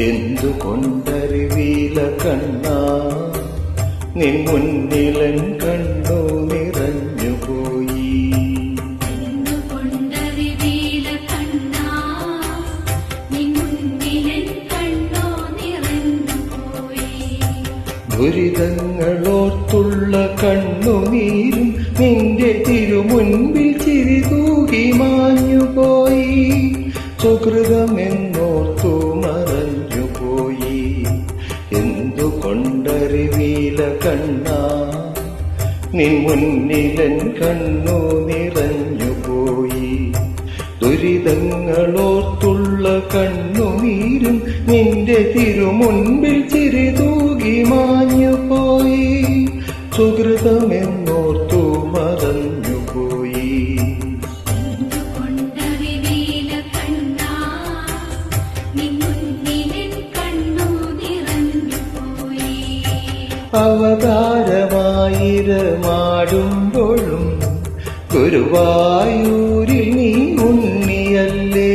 എന്തുകൊണ്ടറിവീല കണ്ണ നിൻ മുന്നിലൻ കണ്ണു നിറഞ്ഞുപോയി. ദുരിതങ്ങളോർത്തുള്ള കണ്ണുനീരും നിന്റെ തിരുമുൻപിൽ ചിരി തൂകി മാഞ്ഞുപോയി സുഹൃതമെന്നോർത്തു മുന്നിലൻ കണ്ണു നിറഞ്ഞുപോയി ദുരിതങ്ങളോർത്തുള്ള കണ്ണുനീരും നിന്റെ തിരുമുൻപിൽ ചിരിതൂകി മാഞ്ഞുപോയി സുഹൃതമെന്നോർത്തു അവതാരമായിരമാടുമ്പോഴും ഗുരുവായൂരിൽ നീ ഉണ്ണിയല്ലേ?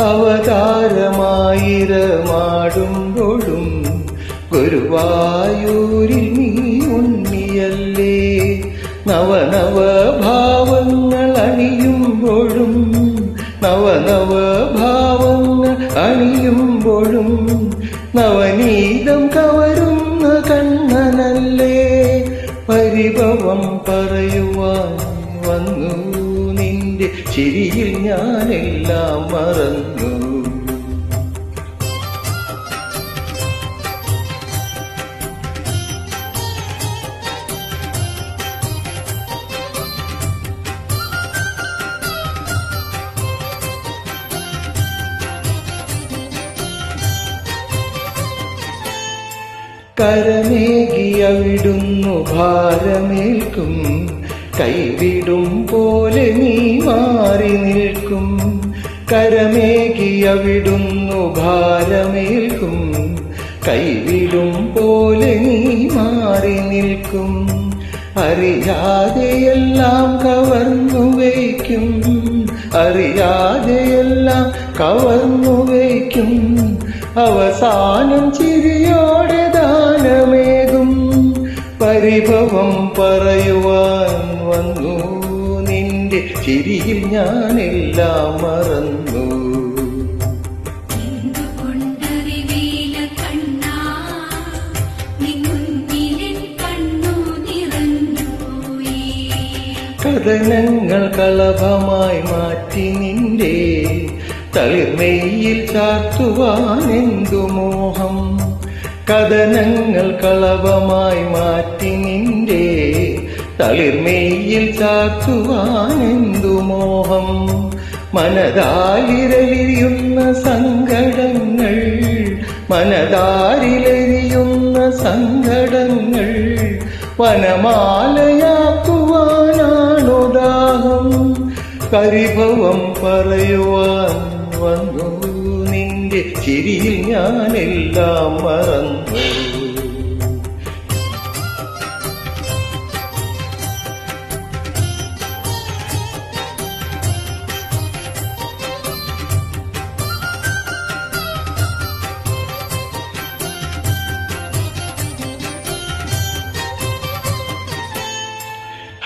അവതാരമായിരമാടുമ്പോഴും ഗുരുവായൂരിൽ നീ ഉണ്ണിയല്ലേ? നവനവ ഭാവങ്ങൾ അണിയുമ്പോഴും നവനവ ഭാവങ്ങൾ അണിയുമ്പോഴും നവനീതം കവരുന്ന പരിഭവം പറയുവാൻ വന്നു. നിന്റെ ചിരിയിൽ ഞാനെല്ലാം മറന്നു. കരമേകി അവിടുന്നു ഭാരമേൽക്കും. കൈവിടും പോലെ നീ മാറി നിൽക്കും. കരമേകി അവിടുന്നു ഭാരമേൽക്കും. കൈവിടും പോലെ നീ മാറി നിൽക്കും. അറിയാതെയെല്ലാം കവർന്നു വയ്ക്കും. അറിയാതെയെല്ലാം കവർന്നു വയ്ക്കും. അവസാനം ചിരിയോടെ പരിഭവം പറയുവാൻ വന്നു. നിന്റെ ചിരിയിൽ ഞാനെല്ലാം മറന്നു. കഥനങ്ങൾ കളഭമായി മാറ്റി നിന്റെ തളിർമെയ്യിൽ ചാർത്തുവാൻ എന്തു മോഹം? കഥനങ്ങൾ കളവമായി മാറ്റി നിന്റെ തളിർമേയിൽ ചാക്കുവാനെന്തു മോഹം? മനതാലിരലിയുന്ന സങ്കടങ്ങൾ മനതാരിലെരിയുന്ന സങ്കടങ്ങൾ വനമാലയാക്കുവാനാണുദാഹം കരിഭവം പറയുവാൻ വന്നു നിന്റെ ചിരിയിൽ ഞാനെല്ലാം മറന്നു.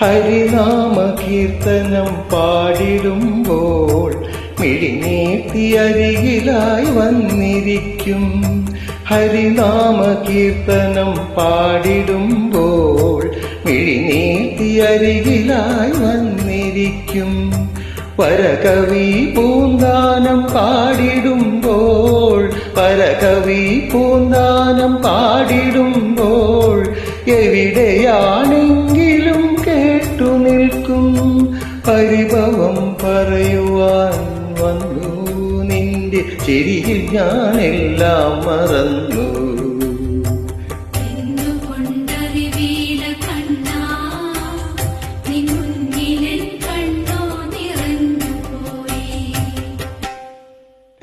ഹരിനാമ കീർത്തനം പാടിടുമ്പോൾ മിഴിനീട്ടി അരികിലായി വന്നിരിക്കും. ഹരിനാമ കീർത്തനം പാടിടുമ്പോൾ മിഴിനീട്ടി അരികിലായി വന്നിരിക്കും. പരകവി പൂന്താനം പാടിടുമ്പോൾ പരകവി പൂന്താനം പാടിടുമ്പോൾ എവിടെയാണെങ്കിലും കേട്ടു നിൽക്കും. പരിഭവം പറയുവാൻ വന്നു ചിരിയിൽ ഞാനെല്ലാം മറന്നു.